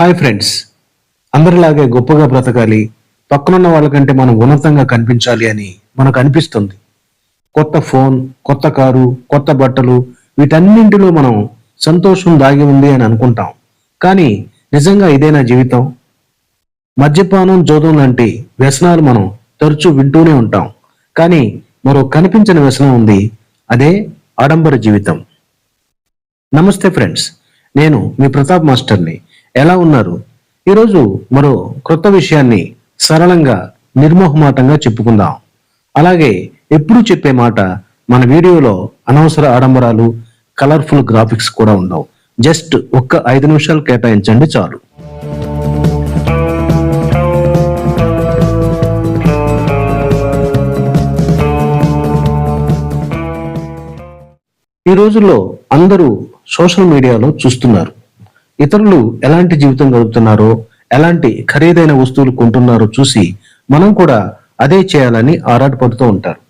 Hi friends. అందరిలాగే గొప్పగా బ్రతకాలి పక్కనున్న వాళ్ళకంటే మనం ఉన్నతంగా కనిపించాలి అని మనకు అనిపిస్తుంది కొత్త ఫోన్ కొత్త కారు కొత్త బట్టలు వీటన్నింటిలో మనం సంతోషం దాగి ఉంది అని అనుకుంటాం. కానీ నిజంగా ఇదేనా జీవితం? మద్యపానం జోదం లాంటి వ్యసనాలు మనం తరచూ వింటూనే ఉంటాం. కానీ మరో కనిపించని వ్యసనం ఉంది అదే ఆడంబర జీవితం. నమస్తే ఫ్రెండ్స్. నేను మీ ప్రతాప్ మాస్టర్ని. ఎలా ఉన్నారు? ఈరోజు మరో క్రొత్త విషయాన్ని సరళంగా నిర్మోహమాటంగా చెప్పుకుందాం. అలాగే ఎప్పుడు చెప్పే మాట మన వీడియోలో అనవసర ఆడంబరాలు కలర్ఫుల్ గ్రాఫిక్స్ కూడా ఉండవు. జస్ట్ ఒక్క ఐదు నిమిషాలు కేటాయించండి చాలు. ఈ రోజుల్లో అందరూ సోషల్ మీడియాలో చూస్తున్నారు. ఇతరులు ఎలాంటి జీవితం గడుపుతున్నారో ఎలాంటి ఖరీదైన వస్తువులు కొంటున్నారో చూసి మనం కూడా అదే చేయాలని ఆరాటపడుతూ ఉంటారు.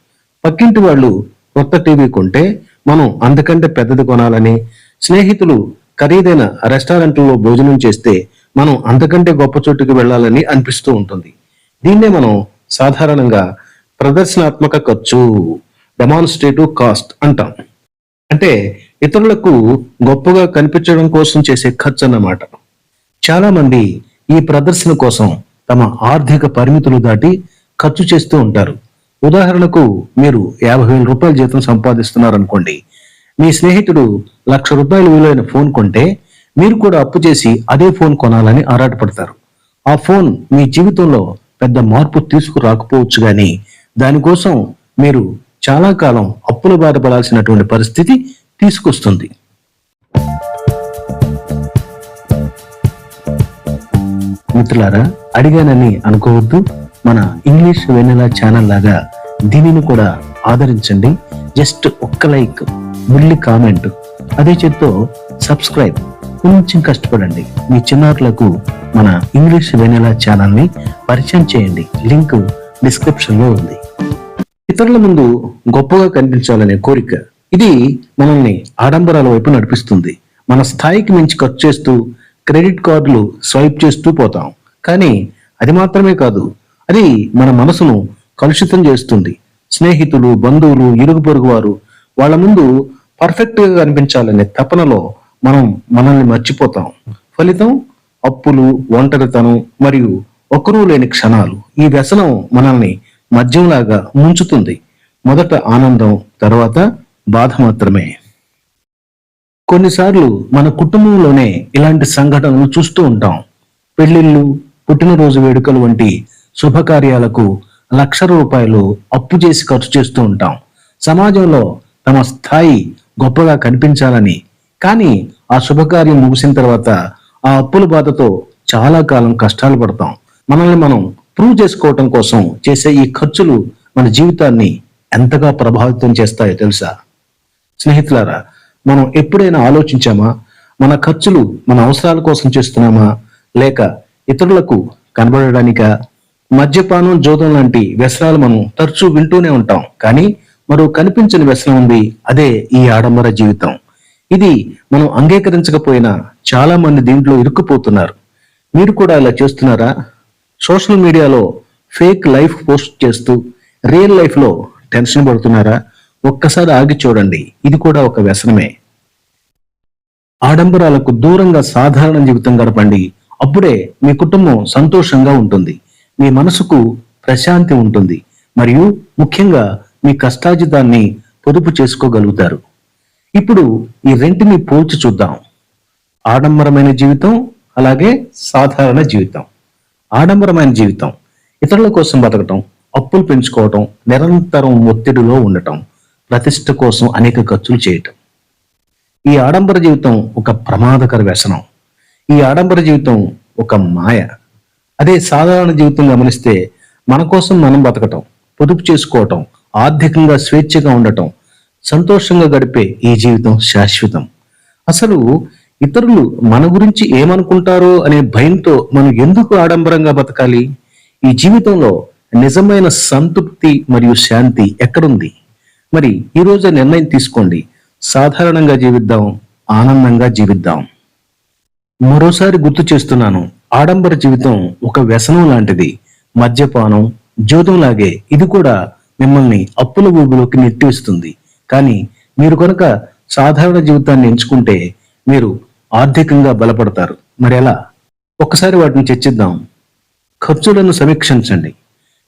పక్కింటి వాళ్ళు కొత్త టీవీ కొంటే మనం అంతకంటే పెద్దది కొనాలని స్నేహితులు ఖరీదైన రెస్టారెంట్లలో భోజనం చేస్తే మనం అంతకంటే గొప్ప చోటుకి వెళ్ళాలని అనిపిస్తూ ఉంటుంది. దీన్నే మనం సాధారణంగా ప్రదర్శనాత్మక ఖర్చు డెమాన్స్ట్రేటివ్ కాస్ట్ అంటాం. అంటే ఇతరులకు గొప్పగా కనిపించడం కోసం చేసే ఖర్చు అన్నమాట. చాలా మంది ఈ ప్రదర్శన కోసం తమ ఆర్థిక పరిమితులు దాటి ఖర్చు చేస్తూ ఉంటారు. ఉదాహరణకు మీరు యాభై వేల రూపాయల జీతం సంపాదిస్తున్నారనుకోండి. మీ స్నేహితుడు లక్ష రూపాయల విలువైన ఫోన్ కొంటే మీరు కూడా అప్పు చేసి అదే ఫోన్ కొనాలని ఆరాటపడతారు. ఆ ఫోన్ మీ జీవితంలో పెద్ద మార్పు తీసుకురాకపోవచ్చు కానీ దానికోసం మీరు చాలా కాలం అప్పుల బాధపడాల్సినటువంటి పరిస్థితి తీసుకొస్తుంది. మిత్రులారా అడిగానని అనుకోవద్దు. మన ఇంగ్లీష్ వెన్నెల ఛానల్ లాగా దీనిని కూడా ఆదరించండి. జస్ట్ ఒక్క లైక్ బుల్లి కామెంట్ అదే చేత్తో సబ్స్క్రైబ్. కొంచెం కష్టపడండి. మీ చిన్నారులకు మన ఇంగ్లీష్ వెనెల ఛానల్ని పరిచయం చేయండి. లింక్ డిస్క్రిప్షన్లో ఉంది. ఇతరుల ముందు గొప్పగా కనిపించాలనే కోరిక ఇది మనల్ని ఆడంబరాల వైపు నడిపిస్తుంది. మన స్థాయికి మించి ఖర్చు చేస్తూ క్రెడిట్ కార్డులు స్వైప్ చేస్తూ పోతాం. కానీ అది మాత్రమే కాదు అది మన మనసును కలుషితం చేస్తుంది. స్నేహితులు బంధువులు ఇరుగు పొరుగు వారు వాళ్ళ ముందు పర్ఫెక్ట్గా కనిపించాలనే తపనలో మనం మనల్ని మర్చిపోతాం. ఫలితం అప్పులు ఒంటరితనం మరియు ఒకరూ లేని క్షణాలు. ఈ వ్యసనం మనల్ని మద్యంలాగా ముంచుతుంది. మొదట ఆనందం తర్వాత బాధ మాత్రమే. కొన్నిసార్లు మన కుటుంబంలోనే ఇలాంటి సంఘటనలు చూస్తూ ఉంటాం. పెళ్ళిళ్ళు పుట్టినరోజు వేడుకలు వంటి శుభకార్యాలకు లక్ష రూపాయలు అప్పు చేసి ఖర్చు చేస్తూ ఉంటాం. సమాజంలో తమ స్థాయి గొప్పగా కనిపించాలని. కానీ ఆ శుభకార్యం ముగిసిన తర్వాత ఆ అప్పుల బాధతో చాలా కాలం కష్టాలు పడతాం. మనల్ని మనం ప్రూవ్ చేసుకోవటం కోసం చేసే ఈ ఖర్చులు మన జీవితాన్ని ఎంతగా ప్రభావితం చేస్తాయో తెలుసా? స్నేహితులారా మనం ఎప్పుడైనా ఆలోచించామా? మన ఖర్చులు మన అవసరాల కోసం చేస్తున్నామా? లేక ఇతరులకు కనబడడానిక? మద్యపానం జోదం లాంటి వ్యసనాలు మనం తరచూ వింటూనే ఉంటాం. కానీ మరో కనిపించని వ్యసనం ఉంది అదే ఈ ఆడంబర జీవితం. ఇది మనం అంగీకరించకపోయినా చాలా మంది దీంట్లో ఇరుక్కుపోతున్నారు. మీరు కూడా ఇలా చేస్తున్నారా? సోషల్ మీడియాలో ఫేక్ లైఫ్ పోస్ట్ చేస్తూ రియల్ లైఫ్లో టెన్షన్ పడుతున్నారా? ఒక్కసారి ఆగి చూడండి. ఇది కూడా ఒక వ్యసనమే. ఆడంబరాలకు దూరంగా సాధారణ జీవితం గడపండి. అప్పుడే మీ కుటుంబం సంతోషంగా ఉంటుంది. మీ మనసుకు ప్రశాంతి ఉంటుంది. మరియు ముఖ్యంగా మీ కష్టాజితాన్ని పొదుపు చేసుకోగలుగుతారు. ఇప్పుడు ఈ రెంటిని పోల్చి చూద్దాం. ఆడంబరమైన జీవితం అలాగే సాధారణ జీవితం. ఆడంబరమైన జీవితం. ఇతరుల కోసం బతకటం అప్పులు పెంచుకోవటం నిరంతరం ఒత్తిడిలో ఉండటం. ప్రతిష్ట కోసం అనేక ఖర్చులు చేయటం. ఈ ఆడంబర జీవితం ఒక ప్రమాదకర వ్యసనం. ఈ ఆడంబర జీవితం ఒక మాయ. అదే సాధారణ జీవితం గమనిస్తే మన కోసం మనం బతకటం పొదుపు చేసుకోవటం ఆర్థికంగా స్వేచ్ఛగా ఉండటం సంతోషంగా గడిపే ఈ జీవితం శాశ్వతం. అసలు ఇతరులు మన గురించి ఏమనుకుంటారో అనే భయంతో మనం ఎందుకు ఆడంబరంగా బతకాలి? ఈ జీవితంలో నిజమైన సంతృప్తి మరియు శాంతి ఎక్కడుంది? మరి ఈ రోజు నిర్ణయం తీసుకోండి. సాధారణంగా జీవిద్దాం ఆనందంగా జీవిద్దాం. మరోసారి గుర్తు చేస్తున్నాను ఆడంబర జీవితం ఒక వ్యసనం లాంటిది. మద్యపానం లాగే ఇది కూడా మిమ్మల్ని అప్పుల ఊబిలోకి నెట్టివేస్తుంది కానీ మీరు కనుక సాధారణ జీవితాన్ని ఎంచుకుంటే మీరు ఆర్థికంగా బలపడతారు. మరి ఎలా? ఒకసారి వాటిని చర్చిద్దాం. ఖర్చులను సమీక్షించండి.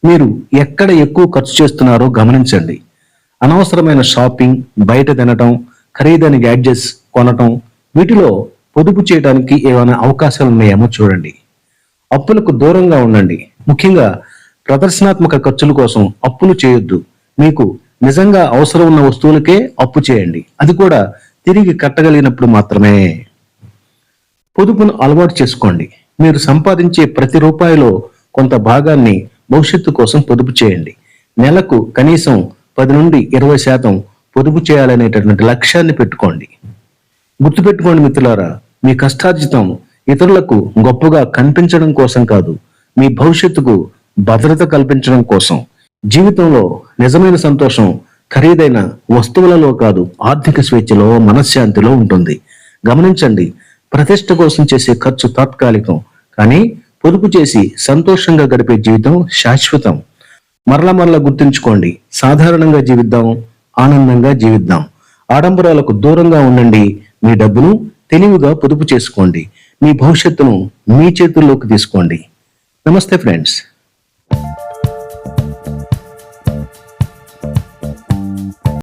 మీరు ఎక్కడ ఎక్కువ ఖర్చు చేస్తున్నారో గమనించండి. అనవసరమైన షాపింగ్ బయట తినటం ఖరీదైన గ్యాడ్జెట్స్ కొనటం వీటిలో పొదుపు చేయడానికి ఏమైనా అవకాశాలు ఉన్నాయేమో చూడండి. అప్పులకు దూరంగా ఉండండి. ముఖ్యంగా ప్రదర్శనాత్మక ఖర్చుల కోసం అప్పులు చేయొద్దు. మీకు నిజంగా అవసరం ఉన్న వస్తువులకే అప్పు చేయండి. అది కూడా తిరిగి కట్టగలిగినప్పుడు మాత్రమే. పొదుపును అలవాటు చేసుకోండి. మీరు సంపాదించే ప్రతి రూపాయిలో కొంత భాగాన్ని భవిష్యత్తు కోసం పొదుపు చేయండి. నెలకు కనీసం పది నుండి ఇరవై శాతం పొదుపు చేయాలనేటటువంటి లక్ష్యాన్ని పెట్టుకోండి. గుర్తుపెట్టుకోండి మిత్రులారా మీ కష్టార్జితం ఇతరులకు గొప్పగా కనిపించడం కోసం కాదు మీ భవిష్యత్తుకు భద్రత కల్పించడం కోసం. జీవితంలో నిజమైన సంతోషం ఖరీదైన వస్తువులలో కాదు ఆర్థిక స్వేచ్ఛలో మనశ్శాంతిలో ఉంటుంది. గమనించండి ప్రతిష్ట కోసం చేసే ఖర్చు తాత్కాలికం కానీ పొదుపు చేసి సంతోషంగా గడిపే జీవితం శాశ్వతం. మరలా మరలా గుర్తుంచుకోండి. సాధారణంగా జీవిద్దాం ఆనందంగా జీవిద్దాం. ఆడంబరాలకు దూరంగా ఉండండి. మీ డబ్బును తెలివిగా పొదుపు చేసుకోండి. మీ భవిష్యత్తును మీ చేతుల్లోకి తీసుకోండి. నమస్తే ఫ్రెండ్స్.